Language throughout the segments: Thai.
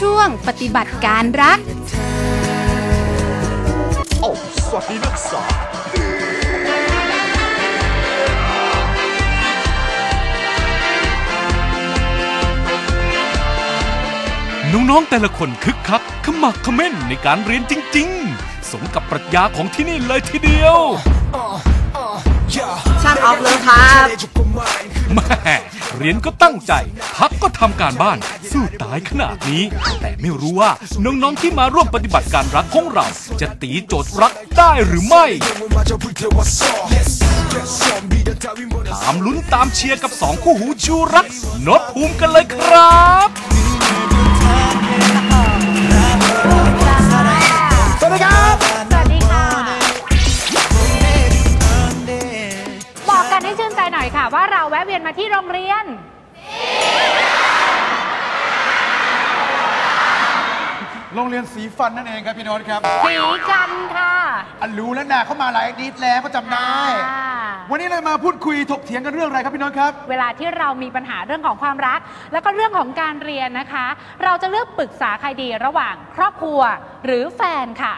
ช่วงปฏิบัติการรักโอ้สวัสดีนักศึกษาน้องๆแต่ละคนคึกคักขมักเขม้นในการเรียนจริง ๆ สมกับปรัชญาของที่นี่เลยทีเดียวช่างออฟเลยครับแม่เรียนก็ตั้งใจ พักก็ทำการบ้าน สู้ตายขนาดนี้ แต่ไม่รู้ว่าน้องๆที่มาร่วมปฏิบัติการรักของเรา จะตีโจทย์รักได้หรือไม่ตามลุ้นตามเชียร์กับสองคู่หูชูรักนดภูมิกันเลยครับสวัสดีครับ สวัสดีค่ะ บอกกันให้ชื่นใจหน่อยค่ะ ว่าเราแวะเวียนมาที่โรงเรียน โรงเรียนสีฟันนั่นเองครับพี่โน้ตครับ สีกันค่ะ อันรู้แล้วนะเขามาหลายอาทิตย์แล้วเขาจำได้อ่าวันนี้เลยมาพูดคุยถกเถียงกันเรื่องอะไรครับพี่โน้ตครับ เวลาที่เรามีปัญหาเรื่องของความรัก แล้วก็เรื่องของการเรียนนะคะ เราจะเลือกปรึกษาใครดีระหว่างครอบครัวหรือแฟนค่ะ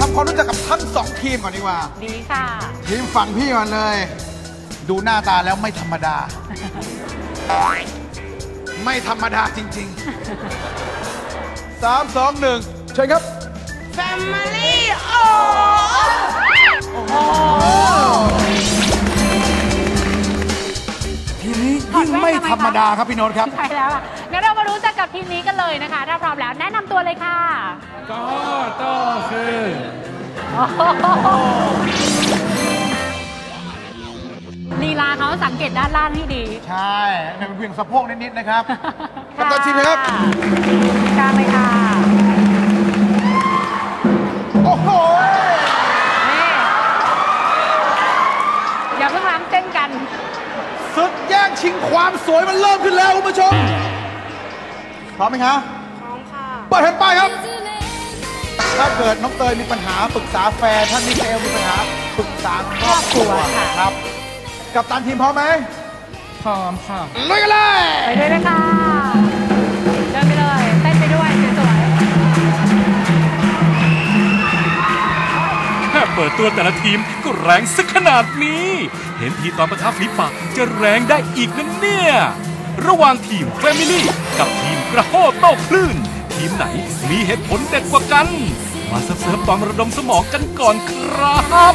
ทำความรู้จักกับทั้งสองทีมก่อนดีกว่า ดีค่ะ ทีมฝั่งพี่ก่อนเลย ดูหน้าตาแล้วไม่ธรรมดา ไม่ธรรมดาจริงๆสามสองหนึ่งเชิญครับ Family ทีนี้ยิ่งไม่ธรรมดาครับพี่โน้ตครับ ใช่แล้วอะงั้นเรามารู้จักกับทีมนี้กันเลยนะคะ ถ้าพร้อมแล้วแนะนำตัวเลยค่ะ ก็ต่อคือ ลีลาเขาสังเกตด้านล่างให้ดีใช่เป็นเพียงสะโพกนิดๆนะครับ กัปตันทีมนะครับ กลางเลยค่ะโอ้โหนี่อย่าเพิ่งล้างเส้นกัน ศึกแย่งชิงความสวยมันเริ่มขึ้นแล้วคุณผู้ชมพร้อมไหมครับพร้อมค่ะเปิดแผ่นป้ายครับ ถ้าเกิดน้องเตยมีปัญหาปรึกษาแฟนท่านมิเกลมีปัญหาปรึกษาครอบครัวครอบครัวค่ะ ครับ กับตันทีมพร้อมไหมพร้อมค่ะลุยกันเลยไปด้วยนะคะเดินไปเลยเต้นไปด้วยสวยแค่เปิดตัวแต่ละทีมก็แรงสักขนาดนี้ เห็นทีตอนประทับฝีปากจะแรงได้อีกนะเนี่ย ระหว่างทีมแฟมิลี่กับทีมกระโห้โต้คลื่น ทีมไหนมีเหตุผลเด็ดกว่ากัน มาเสิร์ฟๆตอนระดมสมองกันก่อนครับ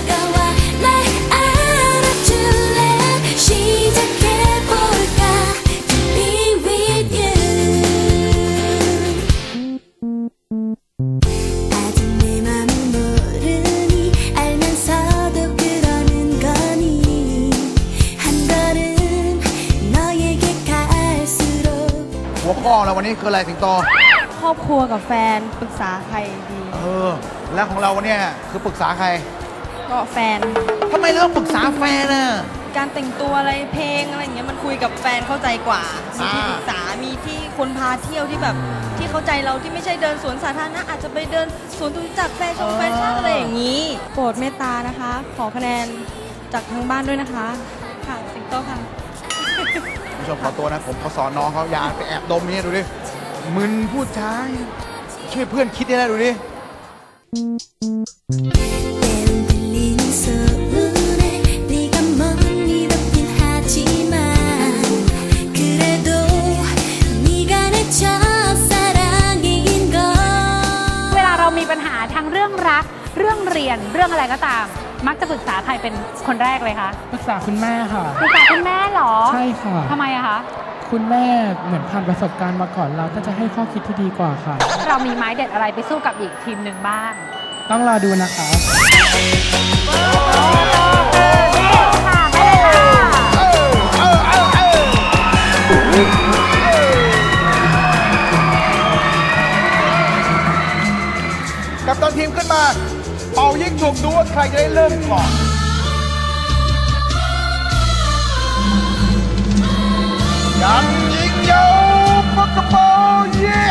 หัวข้อเราวันนี้คืออะไรสิงโต ครอบครัวกับแฟนปรึกษาใครดี เออ แล้วของเราวันเนี้ยคือปรึกษาใคร ก็แฟน ทำไมเราต้องปรึกษาแฟนน่ะ การแต่งตัวอะไรเพลงอะไรอย่างเงี้ยมันคุยกับแฟนเข้าใจกว่ามีที่อ่าปรึกษามีที่คนพาเที่ยวที่แบบที่เข้าใจเราที่ไม่ใช่เดินสวนสาธารณะอาจจะไปเดินสวนตุจักรแฟชั่นแฟชั่นอะไรอย่างนี้ โปรดเมตตานะคะ ขอคะแนนจากทางบ้านด้วยนะคะ ค่ะสิงโตค่ะคุณผู้ชมขอตัวนะผมขอสอนน้องเขาอย่าไปแอบดมนี่ดูดิมึนพูดช้าช่วยเพื่อนคิดได้แล้วดูดิ นเรื่องอะไรก็ตาม มักจะปรึกษาใครเป็นคนแรกเลยคะปรึกษาคุณแม่ค่ะ ปรึกษาคุณแม่เหรอใช่ค่ะทำไมอะคะคุณแม่เหมือนผ่านประสบการณ์มาก่อนเราก็จะให้ข้อคิดที่ดีกว่าค่ะ เรามีไม้เด็ดอะไรไปสู้กับอีกทีมหนึ่งบ้าง ต้องรอดูนะคะค่ะ สุ่มดูว่าใครจะได้เริ่มก่อนยังยิงยาวปากกระเป๋าเย่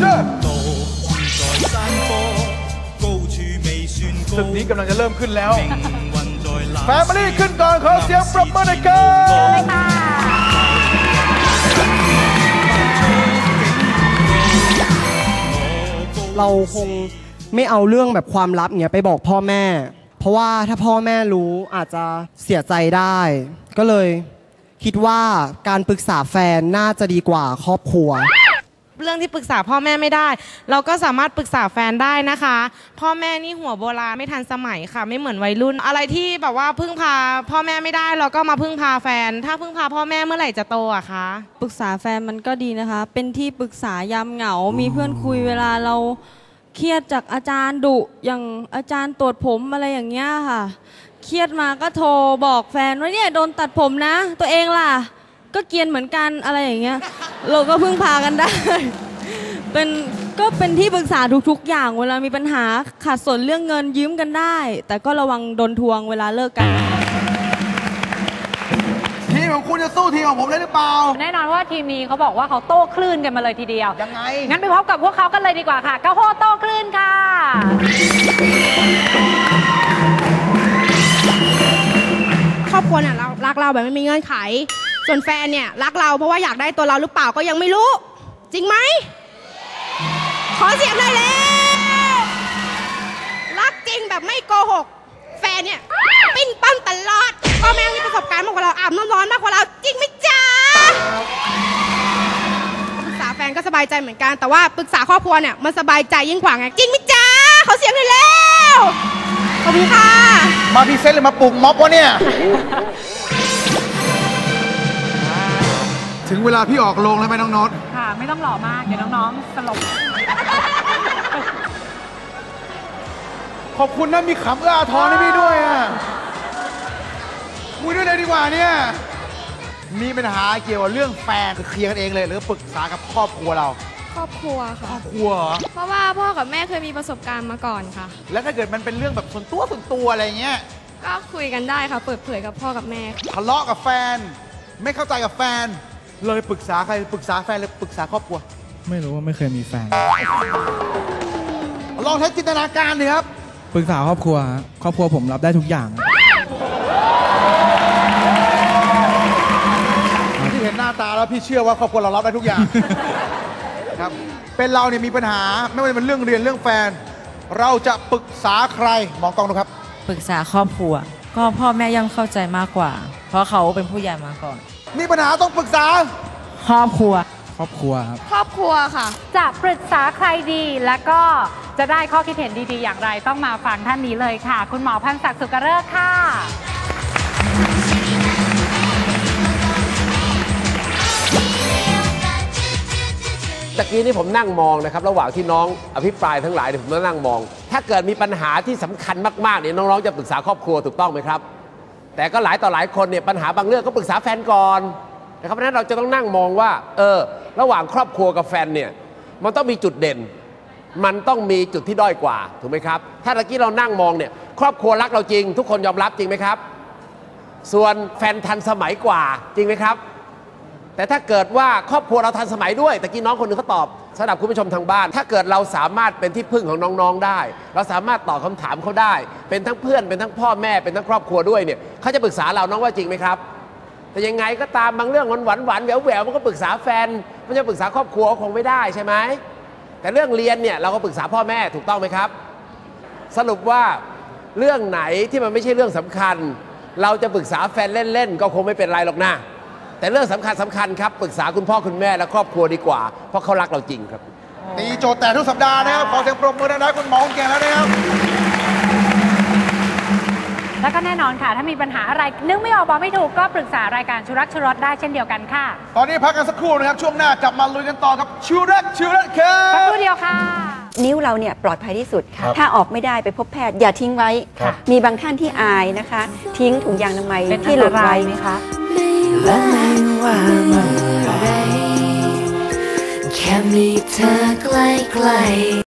เริ่มศึกนี้กำลังจะเริ่มขึ้นแล้ว แฟมิลี่ขึ้นก่อนขอเสียงปรบมือหน่อยครับเราคง ไม่เอาเรื่องแบบความลับเนี้ยไปบอกพ่อแม่ เพราะว่าถ้าพ่อแม่รู้อาจจะเสียใจได้ ก็เลยคิดว่าการปรึกษาแฟนน่าจะดีกว่าครอบครัว เรื่องที่ปรึกษาพ่อแม่ไม่ได้ เราก็สามารถปรึกษาแฟนได้นะคะ พ่อแม่นี่หัวโบราณไม่ทันสมัยค่ะ ไม่เหมือนวัยรุ่น อะไรที่แบบว่าพึ่งพาพ่อแม่ไม่ได้เราก็มาพึ่งพาแฟน ถ้าพึ่งพาพ่อแม่เมื่อไหร่จะโตอะคะปรึกษาแฟนมันก็ดีนะคะ เป็นที่ปรึกษายามเหงา มีเพื่อนคุยเวลาเรา เครียดจากอาจารย์ดุอย่างอาจารย์ตรวจผมอะไรอย่างเงี้ยค่ะ เครียดมาก็โทรบอกแฟนว่าเนี่ยโดนตัดผมนะ ตัวเองล่ะ ก็เกรียนเหมือนกันอะไรอย่างเงี้ยเราก็พึ่งพากันได้ เป็นก็เป็นที่ปรึกษาทุกๆอย่างเวลามีปัญหาขาดสนเรื่องเงินยืมกันได้ แต่ก็ระวังโดนทวงเวลาเลิกกัน ของคุณจะสู้ทีมของผมได้หรือเปล่า แน่นอนว่าทีมนี้เขาบอกว่าเขาโต้คลื่นกันมาเลยทีเดียว ยังไง งั้นไปพบกับพวกเขากันเลยดีกว่าค่ะก้าวโฮโต้คลื่นค่ะ ครอบครัวเนี่ยรักรักเราแบบไม่มีเงื่อนไข ส่วนแฟนเนี่ยรักเราเพราะว่าอยากได้ตัวเราหรือเปล่าก็ยังไม่รู้ จริงไหม ขอเสียงหน่อยเลยรักจริงแบบไม่โกหก แฟนเนี่ย ปิ้นปั้นตลอดพ่อแม่มีประสบการณ์มากกว่าเรา อาบน้ำร้อนมากกว่าเราจริงไหมจ๊ะปรึกษาแฟนก็สบายใจเหมือนกัน แต่ว่าปรึกษาครอบครัวเนี่ยมันสบายใจยิ่งกว่าไงจริงไหมจ๊ะขอเสียงหน่อยเร็วขอบคุณค่ะมาพรีเซนต์หรือมาปลุกม็อบวะเนี่ย ถึงเวลาพี่ออกโรงแล้วไหมน้องโน็อตค่ะ ไม่ต้องหล่อมาก เดี๋ยวน้องๆสลบขอบคุณนะมีขำเอื้ออาทรให้พี่ด้วยอะ คุยด้วยเลยดีกว่าเนี่ย มีปัญหาเกี่ยวกับเรื่องแฟนคือเคลียร์กันเองเลย หรือปรึกษากับครอบครัวเรา ครอบครัวค่ะครอบครัวเหรอเพราะว่าพ่อกับแม่เคยมีประสบการณ์มาก่อนค่ะ แล้วถ้าเกิดมันเป็นเรื่องแบบส่วนตัวส่วนตัวอะไรเงี้ย ก็คุยกันได้ค่ะ เปิดเผยกับพ่อกับแม่ทะเลาะกับแฟน ไม่เข้าใจกับแฟน เลยปรึกษาใครปรึกษาแฟนเลยปรึกษาครอบครัว ไม่รู้ว่าไม่เคยมีแฟน ลองใช้จินตนาการดิครับ ปรึกษาครอบครัวฮะครอบครัวผมรับได้ทุกอย่าง ห็นหน้าตาแล้วพี่เชื่อว่าครอบครัวเรารับได้ทุกอย่าง ครับ เป็นเราเนี่ยมีปัญหาไม่ว่าจะเป็นเรื่องเรียนเรื่องแฟน เราจะปรึกษาใครมองกล้องดูครับ ปรึกษาครอบครัว ก็พ่อแม่ย่อมเข้าใจมากกว่า เพราะเขาเป็นผู้ใหญ่มาก่อน มีปัญหาต้องปรึกษา ครอบครัว ครอบครัวครับ ครอบครัวค่ะ จะปรึกษาใครดีและก็จะได้ข้อคิดเห็นดีๆ อย่างไร ต้องมาฟังท่านนี้เลยค่ะ คุณหมอพันศักดิ์สุกเริกษ์ค่ะ ตะกี้นี่ผมนั่งมองนะครับ ระหว่างที่น้องอภิปรายทั้งหลายเนี่ยผมก็นั่งมอง ถ้าเกิดมีปัญหาที่สำคัญมากๆเนี่ยน้องๆจะปรึกษาครอบครัวถูกต้องไหมครับ แต่ก็หลายต่อหลายคนเนี่ยปัญหาบางเรื่องก็ปรึกษาแฟนก่อนนะครับเพราะนั้นเราจะต้องนั่งมองว่า เออ ระหว่างครอบครัวกับแฟนเนี่ยมันต้องมีจุดเด่น มันต้องมีจุดที่ด้อยกว่าถูกไหมครับ ถ้าตะกี้เรานั่งมองเนี่ยครอบครัวรักเราจริง ทุกคนยอมรับจริงไหมครับ ส่วนแฟนทันสมัยกว่าจริงไหมครับ แต่ถ้าเกิดว่าครอบครัวเราทันสมัยด้วยตะกี้น้องคนหนึงเขาตอบสำหรับคุณผู้ชมทางบ้าน ถ้าเกิดเราสามารถเป็นที่พึ่งของน้องๆได้ เราสามารถตอบคำถามเขาได้ เป็นทั้งเพื่อนเป็นทั้งพ่อแม่เป็นทั้งครอบครัวด้วยเนี่ยเขาจะปรึกษาเราน้องว่าจริงไหมครับ แต่ยังไงก็ตามบางเรื่องหวานหวานแหววแหววมันก็ปรึกษาแฟนมันจะปรึกษาครอบครัวคงไม่ได้ใช่ไหมแต่เรื่องเรียนเนี่ยเราก็ปรึกษาพ่อแม่ถูกต้องไหมครับ สรุปว่าเรื่องไหนที่มันไม่ใช่เรื่องสำคัญ เราจะปรึกษาแฟนเล่นๆก็คงไม่เป็นไรหรอกนะ แต่เรื่องสำคัญสำคัญครับปรึกษาคุณพ่อคุณแม่และครอบครัวดีกว่า เพราะเขารักเราจริงครับ ตีโจทย์แต่ทุกสัปดาห์นะครับ ขอเสียงปรบมือดังๆคุณหมอคุณแก่แล้วนะครับ แล้วก็แน่นอนค่ะ ถ้ามีปัญหาอะไร นึกไม่ออกบอกไม่ถูกก็ปรึกษารายการชุรักชุรสได้เช่นเดียวกันค่ะตอนนี้พักกันสักครู่นะครับ ช่วงหน้ากลับมาลุยกันต่อกับชูรักชูรักครัสักบ ครู่เดียวค่ะ นิ้วเราเนี่ยปลอดภัยที่สุด ครับถ้าออกไม่ได้ไปพบแพทย์อย่าทิ้งไว้ ครับ มีบางท่านที่อายนะคะ ทิ้งถุงยางอนามัยเป็นที่หลุดอันตรายไว้ไหมคะ และไม่ว่าเมื่อไรแค่มีเธอใกล้